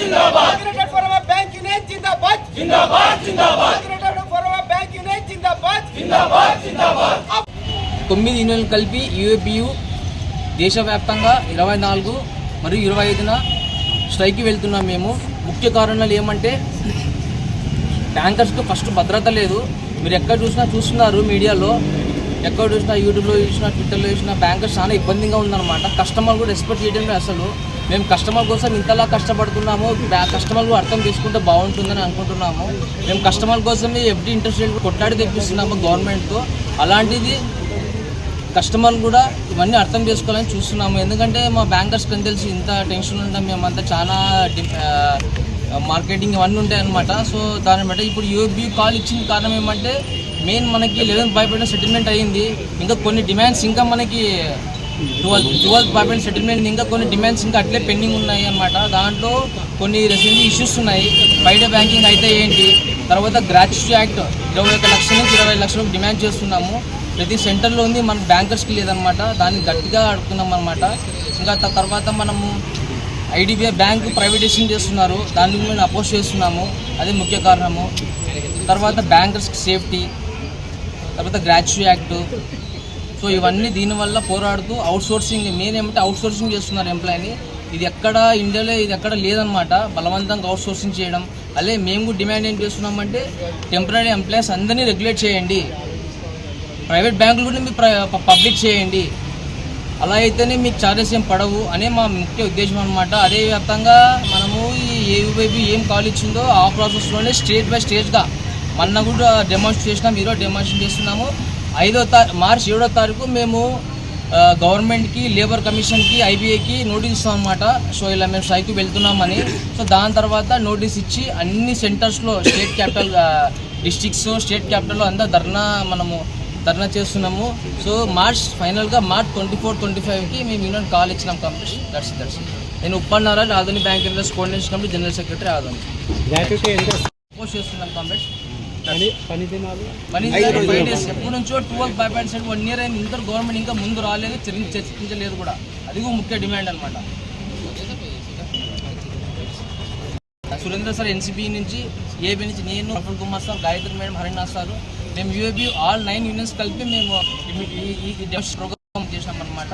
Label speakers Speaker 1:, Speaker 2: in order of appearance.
Speaker 1: జిందాబాద్.
Speaker 2: Union, జిందాబాద్.
Speaker 1: జిందాబాద్ జిందాబాద్.
Speaker 2: Union, జిందాబాద్.
Speaker 1: జిందాబాద్ జిందాబాద్.
Speaker 3: తొమ్మిది యూనియన్లు కలిపి యూఏపియు దేశవ్యాప్తంగా ఇరవై నాలుగు మరియు ఇరవై ఐదున స్ట్రైక్కి వెళ్తున్నాం మేము. ముఖ్య కారణాలు ఏమంటే ట్యాంకర్స్కి ఫస్ట్ భద్రత లేదు. మీరు ఎక్కడ చూసినా చూస్తున్నారు మీడియాలో. ఎక్కడ చూసినా యూట్యూబ్లో చూసినా ట్విట్టర్లో చూసినా బ్యాంకర్స్ చాలా ఇబ్బందిగా ఉందన్నమాట. కస్టమర్ కూడా ఎక్స్పెక్ట్ చేయడం అసలు. మేము కస్టమర్ కోసం ఇంతలా కష్టపడుతున్నాము కస్టమర్ కూడా అర్థం చేసుకుంటే బాగుంటుందని అనుకుంటున్నాము. మేము కస్టమర్ కోసమే ఎఫ్డీ ఇంట్రెస్ట్ రేట్ కొట్లాడి తెప్పిస్తున్నాము గవర్నమెంట్తో అలాంటిది కస్టమర్లు కూడా ఇవన్నీ అర్థం చేసుకోవాలని చూస్తున్నాము. ఎందుకంటే మా బ్యాంకర్స్కి అని తెలిసి ఇంత టెన్షన్ ఉంటాం మేమంతా చాలా మార్కెటింగ్ ఇవన్నీ ఉంటాయనమాట సో దాన్ని బట్టి ఇప్పుడు యూబీ కాల్ ఇచ్చిన కారణం ఏమంటే మెయిన్ మనకి లెవెన్త్ బాయ్ సెటిల్మెంట్ అయ్యింది. ఇంకా కొన్ని డిమాండ్స్ ఇంకా మనకి ట్వెల్త్ ట్వెల్త్ బాయ్ సెటిల్మెంట్ ఇంకా కొన్ని డిమాండ్స్ ఇంకా అట్లే పెండింగ్ ఉన్నాయి అనమాట దాంట్లో కొన్ని రెసిడెన్సీ ఇష్యూస్ ఉన్నాయి. బయట బ్యాంకింగ్ అయితే ఏంటి? తర్వాత గ్రాట్యుటీ యాక్ట్ ఇరవై ఒక లక్షల నుంచి ఇరవై లక్షలకు డిమాండ్ చేస్తున్నాము. ప్రతి సెంటర్లో ఉంది మన బ్యాంకర్స్కి లేదనమాట దాన్ని గట్టిగా అడుగుతున్నాం అనమాట ఇంకా తర్వాత మనము ఐడిబిఐ బ్యాంకు ప్రైవేటైజేషన్ చేస్తున్నారు. దాన్ని మేము అపోజ్ చేస్తున్నాము. అదే ముఖ్య కారణము. తర్వాత బ్యాంకర్స్కి సేఫ్టీ తర్వాత గ్రాచ్యూ యాక్ట్. సో ఇవన్నీ దీనివల్ల పోరాడుతూ అవుట్ సోర్సింగ్ మెయిన్ ఏమంటే అవుట్ సోర్సింగ్ చేస్తున్నారు ఎంప్లాయీని ఇది ఎక్కడ ఇండియాలో ఇది ఎక్కడ లేదనమాట బలవంతంగా అవుట్ సోర్సింగ్ చేయడం. అదే మేము కూడా డిమాండ్ ఏం చేస్తున్నామంటే టెంపరీ ఎంప్లాయీస్ అందరినీ రెగ్యులేట్ చేయండి. ప్రైవేట్ బ్యాంకులు కూడా మీరు ప్ర- పబ్లిక్ చేయండి. అలా అయితేనే మీకు చార్జెస్ ఏం పడవు అనే మా ముఖ్య ఉద్దేశం అనమాట అదే వ్యాప్తంగా మనము ఈ ఏబీ ఏం కాల్ ఇచ్చిందో ఆ ప్రాసెస్లోనే స్టేట్ బై స్టేట్గా మొన్న కూడా డెమాన్స్ట్రేట్ చేసినాం ఈరోజు డెమాన్స్ట్రేట్ చేస్తున్నాము. ఐదో తారీ మార్చి ఏడో తారీఖు మేము గవర్నమెంట్కి లేబర్ కమిషన్కి ఐబీఐకి నోటీస్ ఇస్తాం అనమాట సో ఇలా మేము స్ట్రైక్కి వెళ్తున్నామని. సో దాని తర్వాత నోటీస్ ఇచ్చి అన్ని సెంటర్స్లో స్టేట్ క్యాపిటల్ డిస్ట్రిక్ట్స్ స్టేట్ క్యాపిటల్లో అంతా ధర్నా మనము ధర్నా చేస్తున్నాము. సో మార్చ్ ఫైనల్గా మార్చ్ ట్వంటీ ఫోర్ ట్వంటీ ఫైవ్కి మేము యూనియన్ కాల్ ఇచ్చినాం కంప్లీట్ దర్శి దర్శి నేను ఉప్పన్నారాజ్ ఆధునిక bank interest coordination committee general secretary Adoni
Speaker 4: gratuity ఎంత?
Speaker 3: పోస్ట్ చేస్తున్నాం కంప్లీట్ ఎప్పటి నుంచో twelve five point seven one year అయింది ఇంత గవర్నమెంట్ ఇంకా ముందు రాలేదు చర్చ- చర్చించలేదు కూడా అది ముఖ్య డిమాండ్ అనమాట సురేంద్ర సార్ ఎన్సీబీ నుంచి ఏబీ నుంచి నేను Praful Kumar sir Gayatri madam Harinath sir మేము యూఏబీ ఆల్ నైన్ యూనియన్స్ కలిపి మేము ఈ- ప్రోగ్రామ్ చేసాం అనమాట